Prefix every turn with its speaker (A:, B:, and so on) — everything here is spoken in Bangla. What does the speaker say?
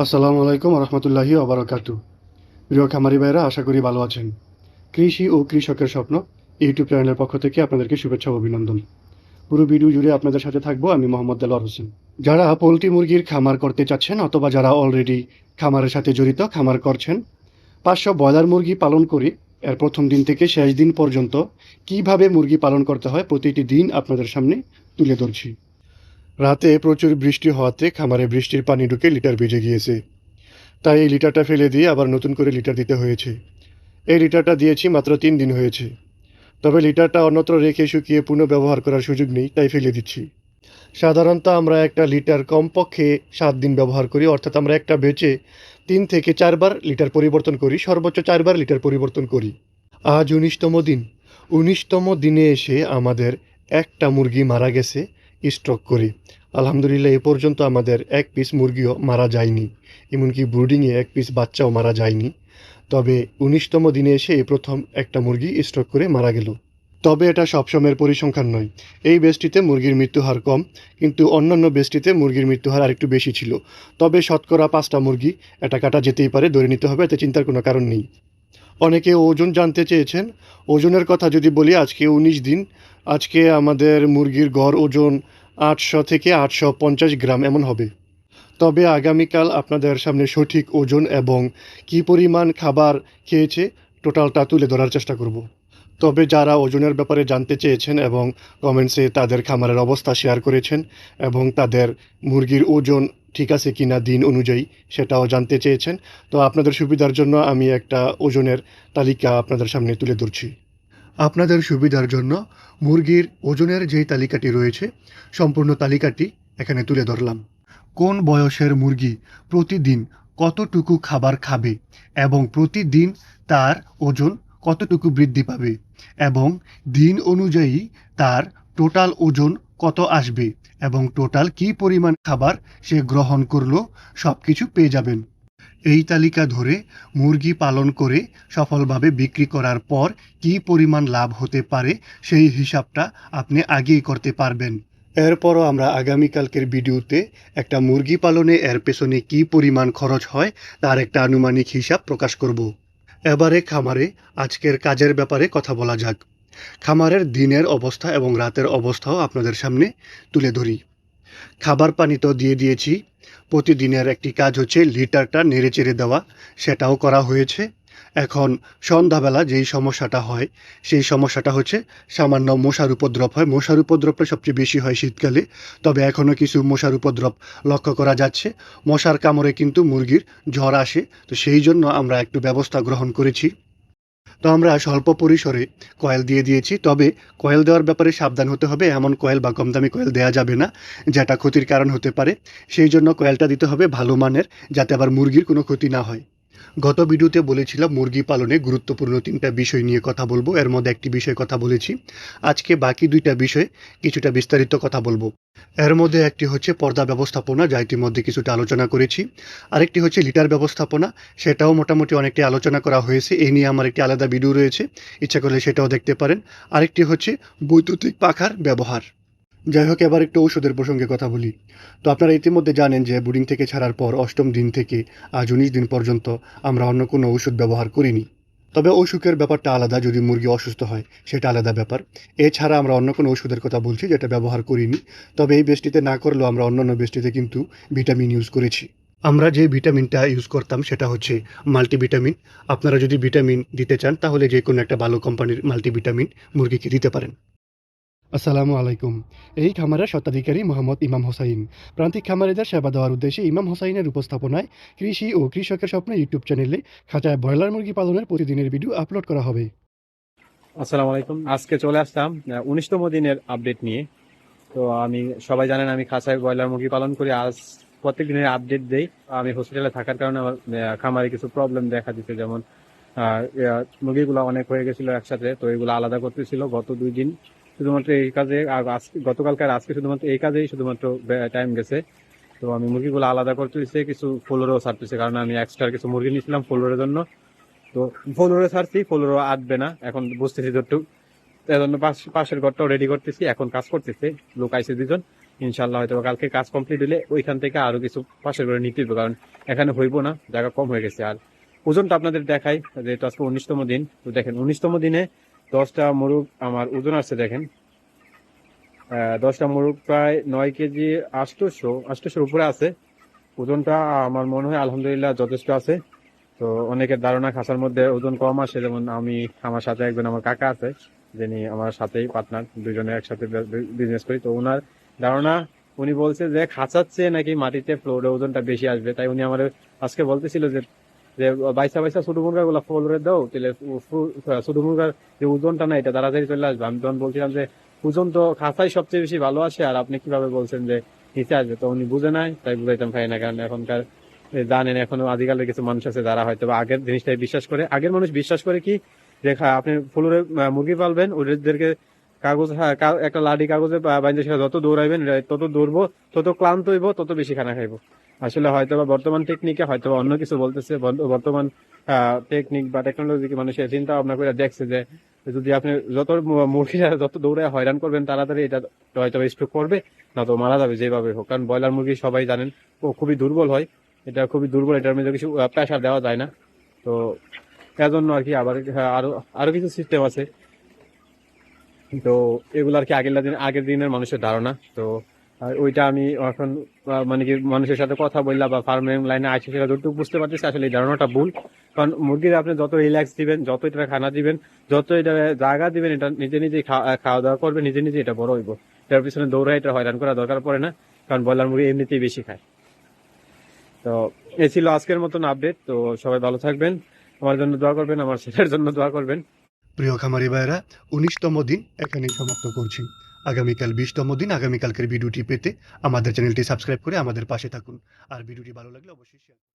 A: আসসালামু আলাইকুম রহমতুল্লাহি অবরাকাত প্রিয় খামারি ভাইরা আশা করি ভালো আছেন। কৃষি ও কৃষকের স্বপ্ন ইউটিউব চ্যানেলের পক্ষ থেকে আপনাদেরকে শুভেচ্ছা ও অভিনন্দন। পুরো ভিডিও জুড়ে আপনাদের সাথে থাকব আমি মোহাম্মদ দেলোয়ার হোসেন। যারা পোলট্রি মুরগির খামার করতে চাচ্ছেন অথবা যারা অলরেডি খামারের সাথে জড়িত খামার করছেন, পাঁচশো ব্রয়লার মুরগি পালন করে এর প্রথম দিন থেকে শেষ দিন পর্যন্ত কীভাবে মুরগি পালন করতে হয় প্রতিটি দিন আপনাদের সামনে তুলে ধরছি। রাতে প্রচুর বৃষ্টি হওয়াতে খামারে বৃষ্টির পানি ঢুকে লিটার ভিজে গিয়েছে। তাই এই লিটারটা ফেলে দিয়ে আবার নতুন করে লিটার দিতে হয়েছে। এই লিটারটা দিয়েছি মাত্র তিন দিন হয়েছে। তবে লিটারটা অন্যত্র রেখে শুকিয়ে পুনঃ ব্যবহার করার সুযোগ নেই, তাই ফেলে দিচ্ছি। সাধারণত আমরা একটা লিটার কমপক্ষে সাত দিন ব্যবহার করি, অর্থাৎ আমরা একটা বেচে তিন থেকে চারবার লিটার পরিবর্তন করি, সর্বোচ্চ চারবার লিটার পরিবর্তন করি। আজ উনিশতম দিন। উনিশতম দিনে এসে আমাদের একটা মুরগি মারা গেছে। স্ট্রোক করে। আলহামদুলিল্লাহ, এ পর্যন্ত আমাদের এক পিস মুরগিও মারা যায়নি, এমনকি ব্রুডিংয়ে এক পিস বাচ্চাও মারা যায়নি। তবে উনিশতম দিনে এসে এই প্রথম একটা মুরগি স্ট্রোক করে মারা গেল। তবে এটা সবসময়ের পরিসংখ্যান নয়। এই বেশটিতে মুরগির মৃত্যুহার কম, কিন্তু অন্যান্য বেশটিতে মুরগির মৃত্যুহার আরেকটু বেশি ছিল। তবে শতকরা পাঁচটা মুরগি, এটা কাটা যেতেই পারে, ধরে নিতে হবে, এতে চিন্তার কোনো কারণ নেই। অনেকে ওজন জানতে চেয়েছেন। ওজনের কথা যদি বলি, আজকে উনিশ দিন। আজকে আমাদের মুরগির গড় ওজন আটশো থেকে আটশো পঞ্চাশ গ্রাম এমন হবে। তবে আগামীকাল আপনাদের সামনে সঠিক ওজন এবং কি পরিমাণ খাবার খেয়েছে, টোটালটা তুলে ধরার চেষ্টা করব। তবে যারা ওজনের ব্যাপারে জানতে চেয়েছেন এবং কমেন্টসে তাদের খামারের অবস্থা শেয়ার করেছেন এবং তাদের মুরগির ওজন ঠিক আছে কিনা দিন অনুযায়ী সেটাও জানতে চেয়েছেন। তো আপনাদের সুবিধার জন্য আমি একটা ওজনের তালিকা আপনাদের সামনে তুলে ধরছি। আপনাদের সুবিধার জন্য মুরগির ওজনের যেই তালিকাটি রয়েছে, সম্পূর্ণ তালিকাটি এখানে তুলে ধরলাম। কোন বয়সের মুরগি প্রতিদিন কতটুকু খাবার খাবে এবং প্রতিদিন তার ওজন কতটুকু বৃদ্ধি পাবে এবং দিন অনুযায়ী তার টোটাল ওজন কত আসবে এবং টোটাল কী পরিমাণ খাবার সে গ্রহণ করল সব কিছু পেয়ে যাবেন। এই তালিকা ধরে মুরগি পালন করে সফলভাবে বিক্রি করার পর কী পরিমাণ লাভ হতে পারে সেই হিসাবটা আপনি আগেই করতে পারবেন। এরপরও আমরা আগামীকালকের ভিডিওতে একটা মুরগি পালনে এর পেছনে কী পরিমাণ খরচ হয় তার একটা আনুমানিক হিসাব প্রকাশ করব। এবারে খামারে আজকের কাজের ব্যাপারে কথা বলা যাক। খামারের দিনের অবস্থা এবং রাতের অবস্থাও আপনাদের সামনে তুলে ধরি। খাবার পানি তো দিয়ে দিয়েছি। প্রতিদিনের একটি কাজ হচ্ছে লিটারটা নেড়ে চেড়ে দেওয়া। সেটাও করা হয়েছে। এখন সন্ধ্যাবেলা যেই সমস্যাটা হয়, সেই সমস্যাটা হচ্ছে সামান্য মশার উপদ্রব হয়। মশার উপদ্রবটা সবচেয়ে বেশি হয় শীতকালে। তবে এখনও কিছু মশার উপদ্রব লক্ষ্য করা যাচ্ছে। মশার কামড়ে কিন্তু মুরগির জ্বর আসে। তো সেই জন্য আমরা একটু ব্যবস্থা গ্রহণ করেছি। তো আমরা স্বল্প পরিসরে কয়েল দিয়ে দিয়েছি। তবে কয়েল দেওয়ার ব্যাপারে সাবধান হতে হবে। এমন কয়েল বা কম দামি কয়েল দেওয়া যাবে না, যেটা ক্ষতির কারণ হতে পারে। সেই জন্য কয়েলটা দিতে হবে ভালো মানের, যাতে আবার মুরগির কোনো ক্ষতি না হয়। গত ভিডিওতে বলেছিলাম মুরগি পালনে গুরুত্বপূর্ণ তিনটা বিষয় নিয়ে কথা বলব। এর মধ্যে একটি বিষয় কথা বলেছি। আজকে বাকি দুইটা বিষয়ে কিছুটা বিস্তারিত কথা বলব। এর মধ্যে একটি হচ্ছে পর্দা ব্যবস্থাপনা, যা ইতিমধ্যে কিছুটা আলোচনা করেছি। আরেকটি হচ্ছে লিটার ব্যবস্থাপনা, সেটাও মোটামুটি অনেকটি আলোচনা করা হয়েছে। এই নিয়ে আমার একটি আলাদা ভিডিও রয়েছে। ইচ্ছা করলে সেটাও দেখতে পারেন। আরেকটি হচ্ছে বৈদ্যুতিক পাখার ব্যবহার। যাই হোক, এবার একটু ঔষধের প্রসঙ্গে কথা বলি। তো আপনারা ইতিমধ্যে জানেন যে বোর্ডিং থেকে ছাড়ার পর অষ্টম দিন থেকে আজ উনিশ দিন পর্যন্ত আমরা অন্য কোনো ওষুধ ব্যবহার করিনি। তবে অসুখের ব্যাপারটা আলাদা, যদি মুরগি অসুস্থ হয়, সেটা আলাদা ব্যাপার। এছাড়া আমরা অন্য কোনো ওষুধের কথা বলছি, যেটা ব্যবহার করিনি। তবে এই বেষ্টিতে না করলেও আমরা অন্যান্য বেষ্টিতে কিন্তু ভিটামিন ইউজ করেছি। আমরা যে ভিটামিনটা ইউজ করতাম, সেটা হচ্ছে মাল্টিভিটামিন। আপনারা যদি ভিটামিন দিতে চান, তাহলে যে কোনো একটা ভালো কোম্পানির মাল্টিভিটামিন মুরগিকে দিতে পারেন। আসসালামু আলাইকুম। এই খামারের স্বত্বাধিকারী মোহাম্মদ ইমাম হোসাইন। প্রান্তিক খামারিদের সেবা দেওয়ার উদ্দেশ্যে ইমাম হোসাইনের উপস্থাপনায় কৃষি ও কৃষকের স্বপ্ন ইউটিউব চ্যানেলে খাঁচায় ব্রয়লার মুরগি পালনের প্রতিদিনের ভিডিও আপলোড করা হবে।
B: আসসালামু আলাইকুম। আজকে চলে আসলাম উনিশতম দিনের আপডেট নিয়ে। তো আমি, সবাই জানেন আমি খাঁচায় ব্রয়লার মুরগি পালন করি। আজ প্রত্যেক দিনের আপডেট দেই। আমি হসপিটালে থাকার কারণে আমার খামারে কিছু প্রবলেম দেখা দিচ্ছে যেমন মুরগিগুলো অনেক হয়ে গেছিল একসাথে, তো এগুলো আলাদা করতেছিল। গত দুই দিন শুধুমাত্র এই কাজে, আর আজকে গতকালকে আজকে শুধুমাত্র এই কাজেই শুধুমাত্র টাইম গেছে। তো আমি মুরগিগুলো আলাদা করতে করতেছি, কিছু ফ্লোরও ছাড়তেছি, কারণ আমি এক্সট্রা কিছু মুরগি নিয়েছিলাম ফ্লোরের জন্য। তো ফ্লোরে ছাড়ছি ফ্লোরও আটবে না, এখন বুঝতেছি যতটুকু এজন্য পাশ- পাশের ঘরটাও রেডি করতেছি, এখন কাজ করতেছে, লোক আইসে দুজন ইনশাল্লাহ হয়তো কালকে কাজ কমপ্লিট হলে ওইখান থেকে আরও কিছু পাশের ঘরে নিতে হবে কারণ এখানে হইব না, জায়গা কম হয়ে গেছে। আর ওজনটা আপনাদের দেখাই যেহেতু আজকে উনিশতম দিন। তো দেখেন, উনিশতম দিনে দশটা মোরগ আমার ওজন আছে দেখেন। দশটা মোরগ প্রায় নয় কেজি আষ্টশো আটশোশোর উপরে আছে। ওজনটা আমার মনে হয় আলহামদুলিল্লাহ যথেষ্ট আছে। তো অনেকের ধারণা খাসার মধ্যে ওজন কম আসে যেমন আমি, আমার সাথে একজন আমার কাকা আছে, যিনি আমার সাথেই পার্টনার দুজনে একসাথে বিজনেস করি। তো ওনার ধারণা, উনি বলছে যে খাঁচার চেয়ে নাকি মাটিতে ফ্লোরে ওজনটা বেশি আসবে। তাই উনি আমার আজকে বলতেছিল যে যে বাইসা বাইসা ছোট মুরগা গুলা ফ্লোরে দাও, তাহলে ছোট মুরগার যে ওজনটা না এটা তাড়াতাড়ি চলে আসবে। আমি তখন বলছিলাম যে ওজন তো খাঁচাই সবচেয়ে বেশি ভালো আসে, আর আপনি কীভাবে বলছেন যে নিচে আসবে, তো উনি বুঝে নাই, তাই বুঝাইতাম পারি না, কারণ এখনকার জানেন এখনও আদিকালের কিছু মানুষ আছে যারা হয়তো আগের জিনিসটাই বিশ্বাস করে। আগের মানুষ বিশ্বাস করে কি? যে আপনি ফ্লোরে মুরগি পালবেন, ওদেরকে কাগজ একটা লাডি কাগজে বাইন্দে যত দৌড়াইবেন তত দৌড়বো, তত ক্লান্ত হইব, তত বেশি খানা খাইবো। আসলে হয়তো বা বর্তমান টেকনিকে হয়তো বা অন্য কিছু বলতেছে। বর্তমান টেকনিক বা টেকনোলজিকে মানুষের চিন্তা ভাবনা করে দেখছে যে, যদি আপনি যত মুরগিরা যত দৌড়ে হয়রান করবেন, তাড়াতাড়ি এটা হয়তো স্ট্রোক করবে না তো মারা যাবে যেভাবে হোক। কারণ ব্রয়লার মুরগি সবাই জানেন, ও খুবই দুর্বল হয়। এটা খুবই দুর্বল, এটার মধ্যে কিছু প্রেশার দেওয়া যায় না। তো এজন্য আর কি আবার আরও আরও কিছু সিস্টেম আছে। তো এগুলো আর কি আগের দিন আগের দিনের মানুষের ধারণা। তো ওইটা আমি এখন মানে কি মানুষের সাথে কথা বললাম বা ফার্মিং লাইনে আছে সেটা যতটুকু বুঝতে পারতেছি, আসলে এই ধারণাটা ভুল। কারণ মুরগির আপনি যত রিল্যাক্স দিবেন যত এটা খানা দিবেন যত এটা জায়গা দিবেন, এটা নিজে নিজে খাওয়া দাওয়া করবে, নিজে নিজে এটা বড় হইব। এটার পিছনে দৌড়ায় এটা হয়রান করা দরকার পড়ে না, কারণ ব্রয়লার মুরগি এমনিতেই বেশি খায়। তো এ ছিল আজকের মতন আপডেট তো সবাই ভালো থাকবেন। আমার জন্য দোয়া করবেন, আমার ছেলের জন্য দোয়া করবেন।
A: প্রিয় খামারি ভাইরা উনিশতম দিন এখানেই সমাপ্ত করছি। আগামীকাল বিশতম দিন, আগামীকালকের ভিডিওটি পেতে আমাদের চ্যানেলটি সাবস্ক্রাইব করে আমাদের পাশে থাকুন। আর ভিডিওটি ভালো লাগলে অবশ্যই শেয়ার